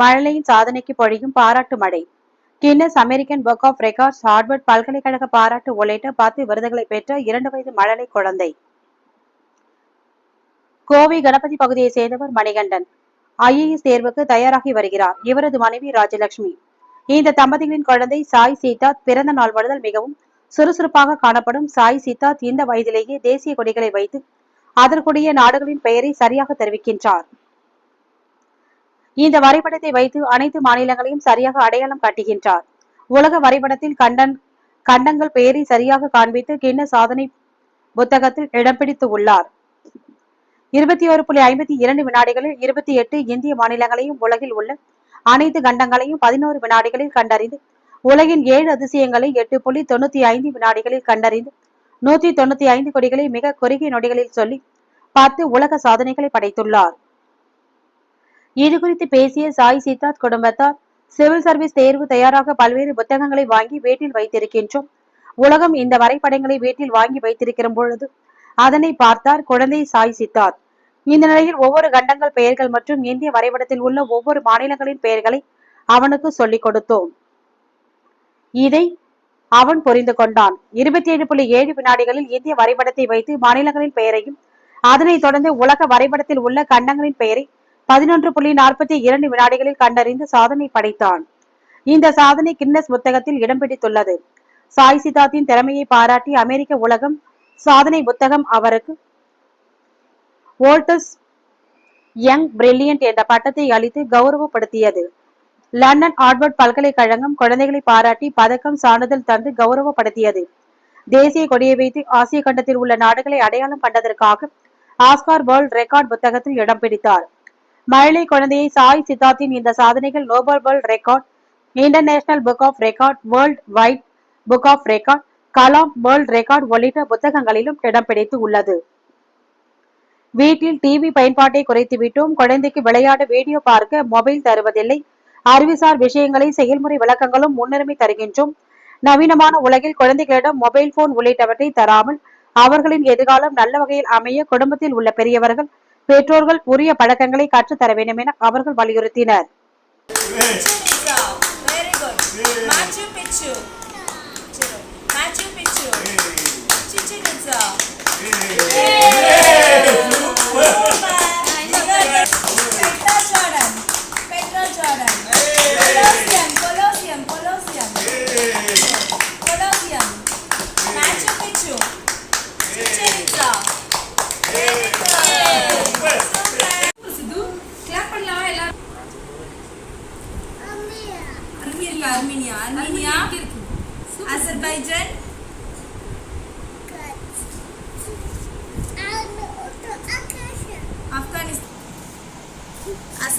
மழலையின் சாதனைக்கு பொழியும் பாராட்டு மழை. Guinness American book of records Harvard பல்கலைக்கழக பாராட்டு உள்ளிட்ட பத்து விருதுகளை பெற்ற இரண்டு வயது மழலை குழந்தை. கோவை கணபதி பகுதியை சேர்ந்தவர் மணிகண்டன். ஐஏஎஸ் தேர்வுக்கு தயாராகி வருகிறார். இவரது மனைவி ராஜலட்சுமி. இந்த தம்பதிகளின் குழந்தை சாய் சீதாத் பிறந்த நாள் முதல் மிகவும் சுறுசுறுப்பாக காணப்படும் சாய் சீதாத் இந்த வயதிலேயே தேசிய கொடிகளை வைத்து அதற்குரிய நாடுகளின் பெயரை சரியாக தெரிவிக்கின்றார். இந்த வரைபடத்தை வைத்து அனைத்து மாநிலங்களையும் சரியாக அடையாளம் காட்டுகின்றார். உலக வரைபடத்தில் கண்டன் கண்டங்கள் பெயரை சரியாக காண்பித்து கிண்ண சாதனை புத்தகத்தில் இடம் பிடித்து உள்ளார். இருபத்தி ஒரு புள்ளி ஐம்பத்தி இரண்டு வினாடிகளில் இருபத்தி எட்டு இந்திய மாநிலங்களையும் உலகில் உள்ள அனைத்து கண்டங்களையும் பதினோரு வினாடிகளில் கண்டறிந்து உலகின் ஏழு அதிசயங்களை எட்டு புள்ளி தொண்ணூத்தி ஐந்து வினாடிகளில் கண்டறிந்து நூத்தி தொண்ணூத்தி ஐந்து கொடிகளை மிக குறுகிய நொடிகளில் சொல்லி பத்து உலக சாதனைகளை படைத்துள்ளார். இது குறித்து பேசிய சாய் சித்தார்த் குடும்பத்தார் சிவில் சர்வீஸ் தேர்வு தயாராக பல்வேறு புத்தகங்களை வாங்கி வீட்டில் வைத்திருக்கின்றோம். உலகம் இந்த வரைபடங்களை வீட்டில் வாங்கி வைத்திருக்கிற பொழுது அதனை பார்த்தார் குழந்தை சாய் சித்தார்த். இந்த நிலையில் ஒவ்வொரு கண்டங்கள் பெயர்கள் மற்றும் இந்திய வரைபடத்தில் உள்ள ஒவ்வொரு மாநிலங்களின் பெயர்களை அவனுக்கு சொல்லிக் கொடுத்தோம். இதை அவன் புரிந்து கொண்டான். இருபத்தி ஏழு புள்ளி ஏழு வினாடிகளில் இந்திய வரைபடத்தை வைத்து மாநிலங்களின் பெயரையும் அதனைத் தொடர்ந்து உலக வரைபடத்தில் உள்ள கண்டங்களின் பெயரை பதினொன்று புள்ளி நாற்பத்தி இரண்டு வினாடிகளில் கண்டறிந்து சாதனை படைத்தான். இந்த சாதனை கின்னஸ் புத்தகத்தில் இடம் பிடித்துள்ளது. சாய் சித்தார்த்தின் திறமையை பாராட்டி அமெரிக்க உலகம் சாதனை புத்தகம் அவருக்கு வோல்டஸ் யங் பிரில்லியன்ட் என்ற பட்டத்தை அளித்து கௌரவப்படுத்தியது. லண்டன் ஆட்வர்ட் பல்கலைக்கழகம் குழந்தைகளை பாராட்டி பதக்கம் சான்றிதழ் தந்து கௌரவப்படுத்தியது. தேசிய கொடியை வைத்து ஆசிய கண்டத்தில் உள்ள நாடுகளை அடையாளம் கண்டதற்காக ஆஸ்கார் வேர்ல்ட் ரெக்கார்ட் புத்தகத்தில் இடம் பிடித்தார். மழலை குழந்தையை சாய் சித்தார்த்தின் இந்த சாதனைகள் Nobel world record international book of record world wide book of record Kalam world record உள்ளிட்ட புத்தகங்களிலும் இடம் பிடித்து உள்ளது. வீட்டில் டிவி பயன்பாட்டை குறைத்துவிட்டும். குழந்தைக்கு விளையாட வீடியோ பார்க்க மொபைல் தருவதில்லை. அறிவுசார் விஷயங்களை செயல்முறை விளக்கங்களும் முன்னுரிமை தருகின்றோம். நவீனமான உலகில் குழந்தைகளிடம் மொபைல் போன் உள்ளிட்டவற்றை தராமல் அவர்களின் எதிர்காலம் நல்ல வகையில் அமைய குடும்பத்தில் உள்ள பெரியவர்கள் பெற்றோர்கள் உரிய பழக்கங்களை கற்றுத்தர வேண்டும் என அவர்கள் வலியுறுத்தினர் Chicha, very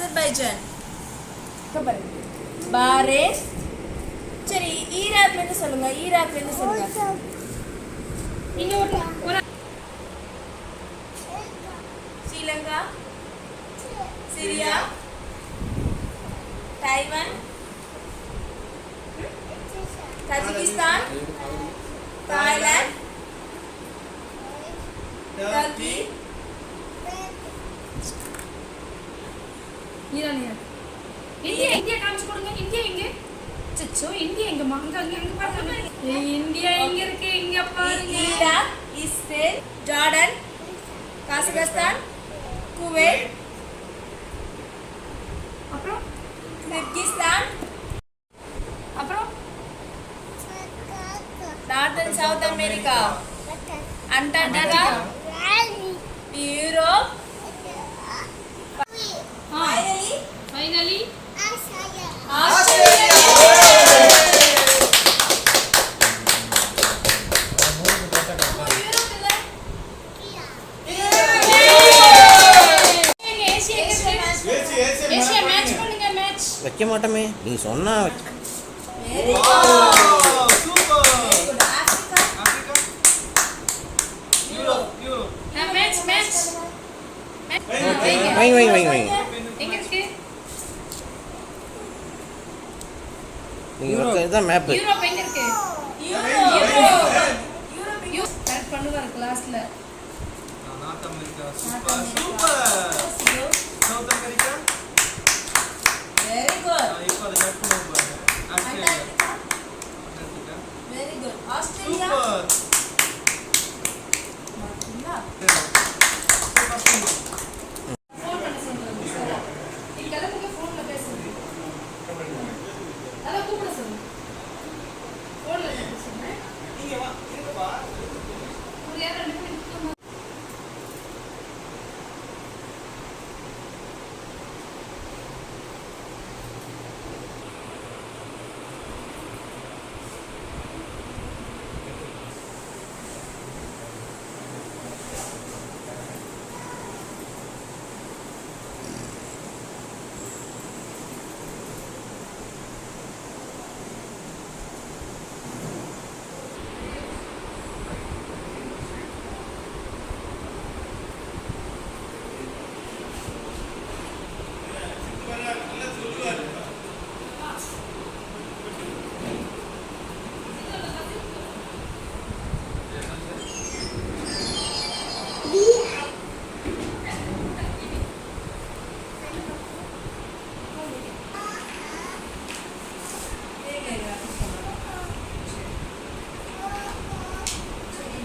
Azerbaijan, Bahrain. சரி ஈராக்ல இருந்து சொல்லுங்க ஈராக்ல இருந்து சொல்லுங்க. ஒரு Sri Lanka. Syria. Taiwan. Tajikistan. Thailand. Turkey ஈரானியா India India காமிச்சு கொடுங்க? இந்தியா எங்க? சச்சோ இந்தியா எங்கம்மா அங்க அங்க அங்க பாருங்க. இந்தியா எங்க இருக்கு? இங்க பாருங்க. Iraq Israel Jordan Kazakhstan Kuwait அப்புறம்? கிர்கிஸ்தான் அப்புறம்? North and south America Antarctica Europe வைக்க மாட்டோமே. நீ சொன்னா வைக்க. வைங்க வைங்க வைங்க வைங்க எங்க இருக்கு வைக்க இதுதான் மேப்பு யூரோப் எங்க இருக்கு யூரோப் யூரோப் யூரோப் கரெக்ட் பண்ணுவார் கிளாஸ்ல north America super super south America very Australia super பார்த்தீங்களா? ஃபோன் பண்ண சொல்லுங்க சார் நீ கிளம்புங்க ஃபோனில் பேசுங்க அதான் கூப்பிட சொல்லுங்க ஃபோனில் பேச சொன்னேன் நீங்க வா இருங்கப்பா ஒரு யாரும் ரெண்டு பேரும் நிக்கணும்.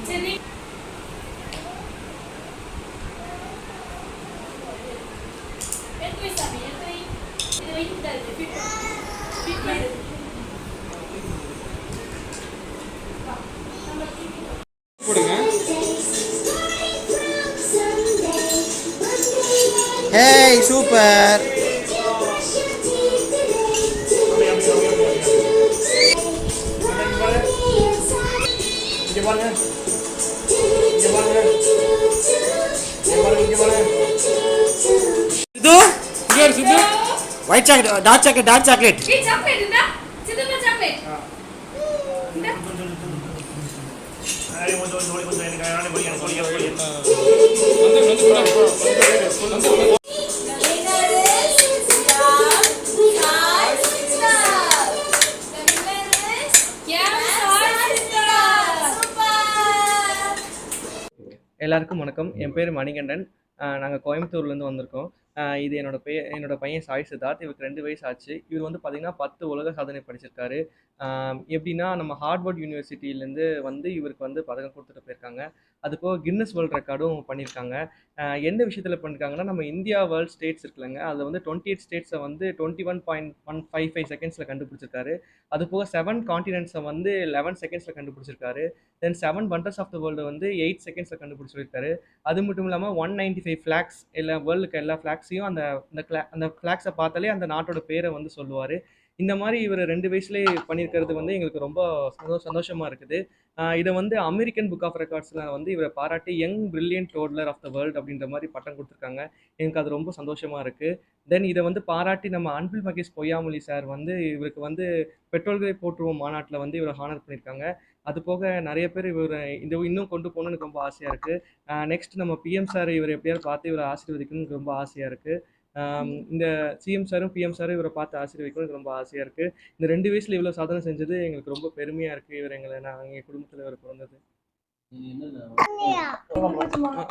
சரி எடுத்து வை சாமி எடுத்து வை இது ஹேய் சூப்பர் இங்கே பாருங்க white chocolate dark chocolate dark chocolate நானே போய் எனக்கு போய் போய் எல்லாருக்கும் வணக்கம் என் பேர் மணிகண்டன் நாங்கள் கோயம்புத்தூர்லேருந்து வந்திருக்கோம் இது என்னோட பே என்னோட பையன் சாய் சித்தார்த். இவருக்கு ரெண்டு வயசு ஆச்சு. இவர் வந்து பார்த்தீங்கன்னா பத்து உலக சாதனை படிச்சிருக்காரு. எப்படின்னா நம்ம ஹார்வர்ட் யூனிவர்சிட்டியிலேருந்து வந்து இவருக்கு வந்து பதக்கம் கொடுத்துட்டு போயிருக்காங்க. அது போக கின்னஸ் வேர்ல்ட் ரெக்கார்டும் பண்ணியிருக்காங்க எந்த விஷயத்தில் பண்ணியிருக்காங்கன்னா நம்ம இந்தியா வேர்ல்ட் ஸ்டேட்ஸ் இருக்குல்லங்க. அதில் வந்து டுவெண்ட்டி எயிட் ஸ்டேட்ஸை வந்து twenty one point one five five செகண்ட்ஸில் கண்டுபிடிச்சிருக்காரு. அது போக செவன் காண்டினென்ட்ஸை வந்து லெவன் செகண்ட்ஸில் கண்டுபிடிச்சிருக்காரு. Then seven wonders of the world வந்து எயிட் செகண்ட்ஸில் கண்டுபிடிச்சிருக்காரு. அது மட்டும் இல்லாமல் ஒன் நைன்டி ஃபைவ் ஃப்ளாக்ஸ் எல்லா வேர்ல்டுக்கு எல்லா ஃப்ளாக்ஸையும் அந்த அந்த கிளா அந்த ஃப்ளாக்ஸை பார்த்தாலே அந்த நாட்டோட பேரை வந்து சொல்லுவார். இந்த மாதிரி இவர் ரெண்டு வயசுலேயே பண்ணியிருக்கிறது வந்து எங்களுக்கு ரொம்ப சந்தோஷமாக இருக்குது. இதை வந்து அமெரிக்கன் புக் ஆஃப் ரெக்கார்ட்ஸில் வந்து இவரை பாராட்டி young brilliant toddler of the world அப்படின்ற மாதிரி பட்டம் கொடுத்துருக்காங்க. எனக்கு அது ரொம்ப சந்தோஷமாக இருக்குது தென் இதை வந்து பாராட்டி நம்ம அன்பில் மகேஷ் பொய்யாமொழி சார் வந்து இவருக்கு வந்து பெட்ரோல்களை போற்றுவோம் மாநாட்டில் வந்து இவரை ஹானர் பண்ணியிருக்காங்க அது போக நிறைய பேர் இவர் இந்த இன்னும் கொண்டு போகணும்னு எனக்கு ரொம்ப ஆசையாக இருக்குது நெக்ஸ்ட் நம்ம பிஎம் சார் இவர் எப்படியாவது பார்த்து இவரை ஆசீர்வதிக்கணும்னு ரொம்ப ஆசையாக இருக்குது இந்த சிஎம் சாரும் பிஎம் சாரும் இவரை பார்த்து ஆசீர்வதிக்கணும் ரொம்ப ஆசையாக இருக்குது இந்த ரெண்டு வயசில் இவ்வளோ சாதனை செஞ்சது எங்களுக்கு ரொம்ப பெருமையாக இருக்குது இவர் எங்களை நான் எங்கள் குடும்பத்தில் இவர் பிறந்தது.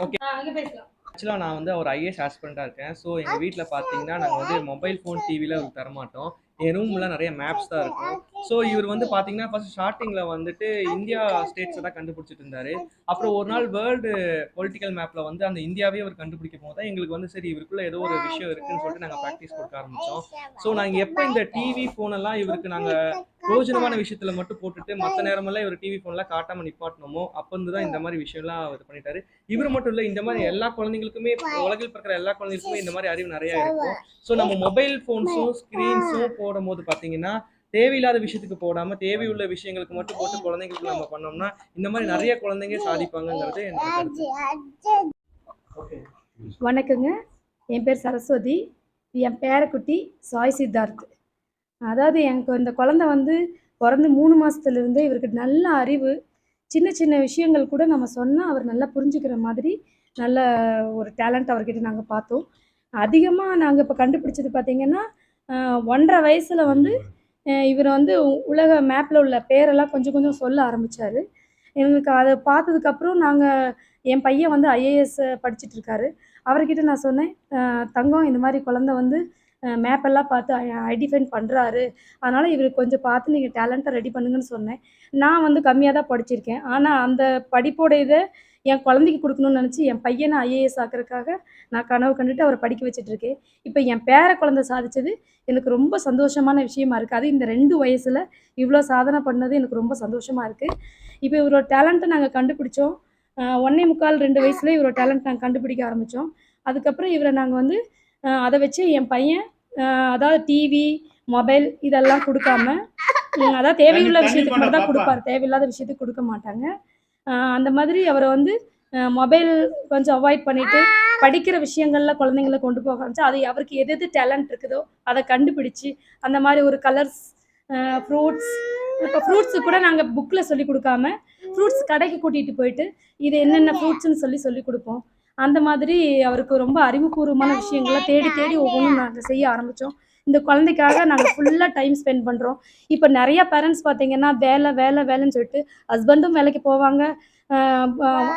ஓகே. ஆக்சுவலாக நான் வந்து அவர் ஐஏஎஸ் ஆஸ்பிரண்ட்டாக இருக்கேன். ஸோ எங்கள் வீட்டில் பார்த்தீங்கன்னா நாங்கள் வந்து மொபைல் ஃபோன் டிவியில் அவருக்கு தரமாட்டோம். என் ரூம்லாம் நிறைய மேப்ஸ் தான் இருக்கும். ஸோ இவர் வந்து பார்த்தீங்கன்னா ஃபர்ஸ்ட் ஸ்டார்டிங்கில் வந்துட்டு இந்தியா ஸ்டேட்ஸை தான் கண்டுபிடிச்சிட்டு இருந்தாரு. அப்புறம் ஒரு நாள் வேர்ல்டு பொலிட்டிக்கல் மேப்பில் வந்து அந்த இந்தியாவே அவர் கண்டுபிடிக்கும் போது தான் எங்களுக்கு வந்து சரி இவருக்குள்ள ஏதோ ஒரு விஷயம் இருக்குன்னு சொல்லிட்டு நாங்கள் ப்ராக்டிஸ் கொடுக்க ஆரம்பித்தோம் ஸோ நாங்கள் எப்போ இந்த டிவி ஃபோனெல்லாம் இவருக்கு நாங்கள் பிரோஜனமான விஷயத்துல மட்டும் போட்டுட்டு மற்ற நேரமெல்லாம் இவர் டிவி ஃபோன்லாம் காட்டாம நிப்பாட்டணுமோ அப்போ வந்து தான் இந்த மாதிரி விஷயம்லாம் அவர் பண்ணிட்டாரு. இவர் மட்டும் இல்லை இந்த மாதிரி எல்லா குழந்தைங்களுக்குமே உலகில் பிறக்கிற எல்லா குழந்தைங்களுக்குமே இந்த மாதிரி அறிவு நிறைய இருக்கும். ஸோ நம்ம மொபைல் ஃபோன்ஸும் ஸ்க்ரீன்ஸும் போடும் போது பார்த்தீங்கன்னா தேவையில்லாத விஷயத்துக்கு போடாம தேவையுள்ள விஷயங்களுக்கு மட்டும் போட்டு குழந்தைங்களுக்கு நம்ம பண்ணோம்னா இந்த மாதிரி நிறைய குழந்தைங்க கருத்து. வணக்கங்க. என் பேர் சரஸ்வதி. என் பேரக்குட்டி சாய் சித்தார்த். அதாவது எனக்கு இந்த குழந்தை வந்து பிறந்து மூணு மாதத்துலேருந்தே இவருக்கு நல்ல அறிவு. சின்ன சின்ன விஷயங்கள் கூட நம்ம சொன்னால் அவர் நல்லா புரிஞ்சுக்கிற மாதிரி நல்ல ஒரு டேலண்ட் அவர்கிட்ட நாங்கள் பார்த்தோம். அதிகமாக நாங்கள் இப்போ கண்டுபிடிச்சது பார்த்திங்கன்னா ஒன்றரை வயசில் வந்து இவர் வந்து உலக மேப்பில் உள்ள பேரெல்லாம் கொஞ்சம் கொஞ்சம் சொல்ல ஆரம்பித்தார் எங்களுக்கு அதை பார்த்ததுக்கப்புறம் நாங்கள் என் பையன் வந்து ஐஏஎஸ் படிச்சுட்டு இருக்காரு. அவர்கிட்ட நான் சொன்னேன் தங்கம் இந்த மாதிரி குழந்த வந்து மேப்பெல்லாம் பார்த்து ஐடென்டிஃபை பண்ணுறாரு அதனால் இவர் கொஞ்சம் பார்த்து நீங்கள் டேலண்ட்டை ரெடி பண்ணுங்கன்னு சொன்னேன். நான் வந்து கம்மியாக தான் படிச்சிருக்கேன். ஆனால் அந்த படிப்போட இதை என் குழந்தைக்கு கொடுக்கணும்னு நினச்சி என் பையனை ஐஏஎஸ் ஆக்கிறதுக்காக நான் கனவு கண்டுட்டு அவரை படிக்க வச்சிட்ருக்கேன் இப்போ என் பேர குழந்தை சாதிச்சது எனக்கு ரொம்ப சந்தோஷமான விஷயமா இருக்குது அது இந்த ரெண்டு வயசில் இவ்வளோ சாதனை பண்ணது எனக்கு ரொம்ப சந்தோஷமாக இருக்குது இப்போ இவரோட டேலண்ட்டை நாங்கள் கண்டுபிடிச்சோம். ஒண்ணே முக்கால் ரெண்டு வயசுல இவரோட டேலண்ட் நாங்கள் கண்டுபிடிக்க ஆரம்பித்தோம் அதுக்கப்புறம் இவரை நாங்கள் வந்து அதை வச்சு என் பையன் அதாவது டிவி மொபைல் இதெல்லாம் கொடுக்காம அதாவது தேவையுள்ள விஷயத்துக்கு மட்டும் தான் கொடுப்பாரு. தேவையில்லாத விஷயத்துக்கு கொடுக்க மாட்டாங்க. அந்த மாதிரி அவரை வந்து மொபைல் கொஞ்சம் அவாய்ட் பண்ணிட்டு படிக்கிற விஷயங்கள்ல குழந்தைங்கள கொண்டு போக ஆரம்பிச்சு அது அவருக்கு எது எது டேலண்ட் இருக்குதோ அதை கண்டுபிடிச்சு அந்த மாதிரி ஒரு கலர்ஸ் ஃப்ரூட்ஸ் இப்போ ஃப்ரூட்ஸு கூட நாங்கள் புக்கில் சொல்லி கொடுக்காம ஃப்ரூட்ஸ் கடைக்கு கூட்டிகிட்டு போயிட்டு இது என்னென்ன ஃப்ரூட்ஸ்னு சொல்லி சொல்லி கொடுப்போம். அந்த மாதிரி அவருக்கு ரொம்ப அறிவுபூர்வமான விஷயங்களை தேடி தேடி ஒவ்வொன்றும் நாங்கள் செய்ய ஆரம்பித்தோம் இந்த குழந்தைக்காக நாங்கள் ஃபுல்லாக டைம் ஸ்பெண்ட் பண்ணுறோம் இப்போ நிறைய பேரண்ட்ஸ் பார்த்தீங்கன்னா வேலை வேலை வேலைன்னு சொல்லிட்டு ஹஸ்பண்டும் வேலைக்கு போவாங்க.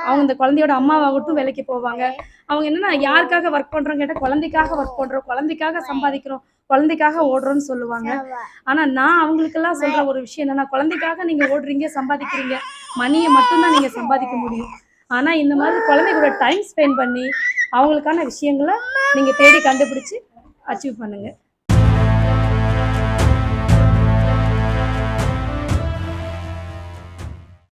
அவங்க இந்த குழந்தையோட அம்மாவாகட்டும் வேலைக்கு போவாங்க. அவங்க என்னன்னா யாருக்காக ஒர்க் பண்ணுறோம் கேட்டால் குழந்தைக்காக ஒர்க் பண்ணுறோம் குழந்தைக்காக சம்பாதிக்கிறோம். குழந்தைக்காக ஓடுறோம்னு சொல்லுவாங்க. ஆனால் நான் அவங்களுக்கெல்லாம் சொல்கிற ஒரு விஷயம் என்னன்னா குழந்தைக்காக நீங்கள் ஓடுறீங்க சம்பாதிக்கிறீங்க. மணியை மட்டும்தான் நீங்கள் சம்பாதிக்க முடியும். ஆனால் இந்த மாதிரி குழந்தைகளோட டைம் ஸ்பெண்ட் பண்ணி அவங்களுக்கான விஷயங்களை நீங்கள் தேடி கண்டுபிடிச்சி அச்சீவ் பண்ணுங்கள்